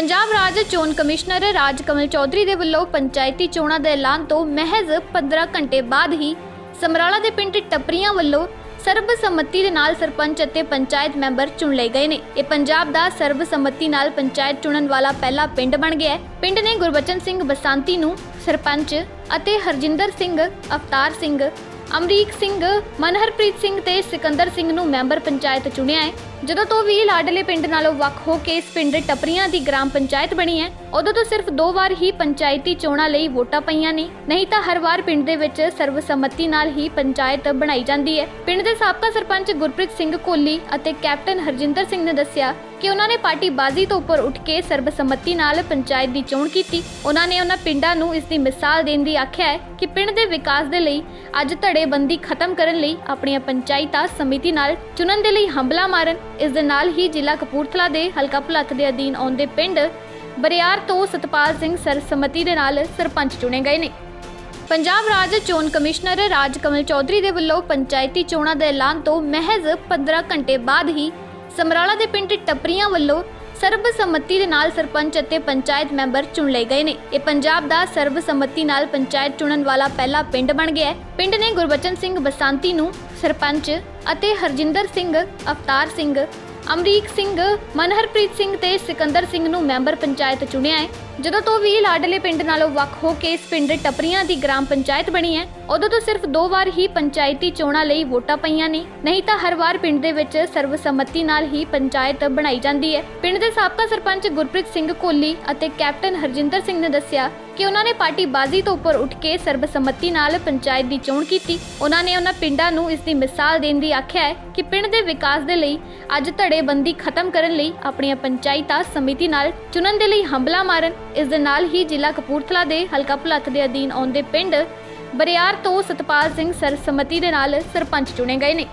ਪੰਜਾਬ ਰਾਜ ਚੋਣ ਕਮਿਸ਼ਨਰ ਰਾਜ ਕਮਲ ਚੌਧਰੀ ਦੇ ਵੱਲੋਂ ਪੰਚਾਇਤੀ ਚੋਣਾਂ ਦੇ ਐਲਾਨ ਤੋਂ ਮਹਿਜ਼ 15 ਘੰਟੇ ਬਾਅਦ ਹੀ ਸਮਰਾਲਾ ਦੇ ਪਿੰਡ ਟੱਪਰੀਆਂ ਵੱਲੋਂ ਸਰਬਸੰਮਤੀ ਦੇ ਨਾਲ ਸਰਪੰਚ ਅਤੇ ਪੰਚਾਇਤ ਮੈਂਬਰ ਚੁਣ ਲਏ ਗਏ ਨੇ। ਇਹ ਪੰਜਾਬ ਦਾ ਸਰਬਸੰਮਤੀ ਨਾਲ ਪੰਚਾਇਤ ਚੁਣਨ ਵਾਲਾ ਪਹਿਲਾ ਪਿੰਡ ਬਣ ਗਿਆ ਹੈ। ਪਿੰਡ ਨੇ ਗੁਰਬਚਨ ਸਿੰਘ ਬਸੰਤੀ ਨੂੰ ਸਰਪੰਚ ਅਤੇ ਹਰਜਿੰਦਰ ਸਿੰਘ, ਅਵਤਾਰ ਸਿੰਘ, ਅਮਰੀਕ ਸਿੰਘ, ਮਨਹਰਪ੍ਰੀਤ ਸਿੰਘ ਤੇ ਸਿਕੰਦਰ ਸਿੰਘ ਨੂੰ ਮੈਂਬਰ ਪੰਚਾਇਤ ਚੁਣਿਆ ਹੈ। ਜਦੋਂ ਤੋਂ ਵੀ ਲਾਡਲੇ ਪਿੰਡ ਨਾਲੋਂ ਵੱਖ ਹੋ ਕੇ ਇਸ ਪਿੰਡ ਟੱਪਰੀਆਂ ਦੀ ਗ੍ਰਾਮ ਪੰਚਾਇਤ ਬਣੀ ਹੈ, ਉਦੋਂ ਤੋਂ ਸਿਰਫ ਦੋ ਵਾਰ ਹੀ ਪੰਚਾਇਤੀ ਚੋਣਾਂ ਲਈ ਵੋਟਾਂ ਪਈਆਂ ਨੇ। ਨਹੀਂ ਤਾਂ ਹਰ ਵਾਰ ਪਿੰਡ ਦੇ ਵਿੱਚ ਸਰਵਸੰਮਤੀ ਨਾਲ ਹੀ ਪੰਚਾਇਤ ਬਣਾਈ ਜਾਂਦੀ ਹੈ। ਪਿੰਡ ਦੇ ਸਾਬਕਾ ਸਰਪੰਚ ਗੁਰਪ੍ਰੀਤ ਸਿੰਘ ਕੋਹਲੀ ਅਤੇ ਕੈਪਟਨ ਹਰਜਿੰਦਰ ਸਿੰਘ ਨੇ ਦੱਸਿਆ ਕਿ ਉਹਨਾਂ ਨੇ ਪਾਰਟੀ ਬਾਜ਼ੀ ਤੋਂ ਉੱਪਰ ਉੱਠ ਕੇ ਸਰਬਸੰਮਤੀ ਨਾਲ ਪੰਚਾਇਤ ਦੀ ਚੋਣ ਕੀਤੀ। ਉਹਨਾਂ ਨੇ ਉਹਨਾਂ ਪਿੰਡਾਂ ਨੂੰ ਇਸ ਦੀ ਮਿਸਾਲ ਦੇਣ ਦੀ ਆਖਿਆ ਹੈ ਕਿ ਪਿੰਡ ਦੇ ਵਿਕਾਸ ਦੇ ਲਈ ਅੱਜ ਧੜੇਬੰਦੀ ਖਤਮ ਕਰਨ ਲਈ ਆਪਣੀਆਂ ਪੰਚਾਇਤਾਂ ਸਮਿਤੀ ਨਾਲ ਚੁਣਨ ਦੇ ਲਈ ਹੰਬਲਾ ਮਾਰਨ ਇਸ ਦੇ ਨਾਲ ਹੀ ਜ਼ਿਲ੍ਹਾ ਕਪੂਰਥਲਾ ਦੇ ਹਲਕਾ ਭੁਲੱਥ ਦੇ ਅਧੀਨ ਆਉਂਦੇ ਪਿੰਡ ਬਰਿਆਰ ਤੋਂ ਸਤਪਾਲ ਸਿੰਘ ਸਰਸਮਤੀ ਦੇ ਨਾਲ ਸਰਪੰਚ ਚੁਣੇ ਗਏ ਨੇ। ਪੰਜਾਬ ਰਾਜ ਚੋਣ ਕਮਿਸ਼ਨਰ ਰਾਜ ਕਮਲ ਚੌਧਰੀ ਦੇ ਵੱਲੋਂ ਪੰਚਾਇਤੀ ਚੋਣਾਂ ਦੇ ਐਲਾਨ ਤੋਂ ਮਹਿਜ਼ 15 ਘੰਟੇ ਬਾਅਦ ਹੀ ਸਮਰਾਲਾ ਦੇ ਪਿੰਡ ਟੱਪਰੀਆਂ ਵੱਲੋਂ ਸਰਬਸੰਮਤੀ ਦੇ ਨਾਲ ਸਰਪੰਚ ਅਤੇ ਪੰਚਾਇਤ ਮੈਂਬਰ ਚੁਣ ਲਏ ਗਏ ਨੇ। ਇਹ ਪੰਜਾਬ ਦਾ ਸਰਬਸੰਮਤੀ ਨਾਲ ਪੰਚਾਇਤ ਚੁਣਨ ਵਾਲਾ ਪਹਿਲਾ ਪਿੰਡ ਬਣ ਗਿਆ ਹੈ। ਪਿੰਡ ਨੇ ਗੁਰਬਚਨ ਸਿੰਘ ਬਸੰਤੀ ਨੂੰ ਸਰਪੰਚ ਅਤੇ ਹਰਜਿੰਦਰ ਸਿੰਘ, ਅਵਤਾਰ ਸਿੰਘ, ਅਮਰੀਕ ਸਿੰਘ, ਮਨਹਰਪ੍ਰੀਤ ਸਿੰਘ ਤੇ ਸਿਕੰਦਰ ਸਿੰਘ ਨੂੰ ਮੈਂਬਰ ਪੰਚਾਇਤ ਚੁਣਿਆ ਹੈ। ਜਦੋਂ ਤੋਂ ਵੀ ਲਾਡਲੇ ਪਿੰਡ ਨਾਲੋਂ ਵੱਖ ਹੋ ਕੇ ਇਸ ਪਿੰਡ ਟੱਪਰੀਆਂ ਦੀ ਗ੍ਰਾਮ ਪੰਚਾਇਤ ਬਣੀ ਹੈ ਉਦੋਂ ਤੋਂ ਸਿਰਫ ਦੋ ਵਾਰ ਹੀ ਪੰਚਾਇਤੀ ਚੋਣਾਂ ਲਈ ਵੋਟਾਂ ਪਈਆਂ ਨੇ। ਨਹੀਂ ਤਾਂ ਹਰ ਵਾਰ ਪਿੰਡ ਦੇ ਵਿੱਚ ਸਰਵਸੰਮਤੀ ਨਾਲ ਹੀ ਪੰਚਾਇਤ ਬਣਾਈ ਜਾਂਦੀ ਹੈ। ਪਿੰਡ ਦੇ ਸਾਬਕਾ ਸਰਪੰਚ ਗੁਰਪ੍ਰੀਤ ਸਿੰਘ ਕੋਹਲੀ ਅਤੇ ਕੈਪਟਨ ਹਰਜਿੰਦਰ ਸਿੰਘ ਨੇ ਦੱਸਿਆ ਕਿ ਉਹਨਾਂ ਨੇ ਪਾਰਟੀ ਬਾਜ਼ੀ ਤੋਂ ਉੱਪਰ ਉੱਠ ਕੇ ਸਰਬਸੰਮਤੀ ਨਾਲ ਪੰਚਾਇਤ ਦੀ ਚੋਣ ਕੀਤੀ। ਉਹਨਾਂ ਨੇ ਉਹਨਾਂ ਪਿੰਡਾਂ ਨੂੰ ਇਸ ਦੀ ਮਿਸਾਲ ਦੇਣ ਦੀ ਆਖਿਆ ਹੈ ਕਿ ਪਿੰਡ ਦੇ ਵਿਕਾਸ ਦੇ ਲਈ ਅੱਜ ਧੜੇਬੰਦੀ ਖਤਮ ਕਰਨ ਲਈ ਆਪਣੀਆਂ ਪੰਚਾਇਤਾਂ ਸਮਿਤੀ ਨਾਲ ਚੁਣਨ ਦੇ ਲਈ ਹੰਬਲਾ ਮਾਰਨ, ਇਸ ਦੇ ਨਾਲ ਹੀ ਜ਼ਿਲ੍ਹਾ ਕਪੂਰਥਲਾ ਦੇ ਹਲਕਾ ਭੁਲੱਥ ਦੇ ਅਧੀਨ ਆਉਂਦੇ ਪਿੰਡ ਬਰਿਆਰ ਤੋਂ ਸਤਪਾਲ ਸਿੰਘ ਸਰਸਮਤੀ ਦੇ ਨਾਲ ਸਰਪੰਚ ਚੁਣੇ ਗਏ ਨੇ।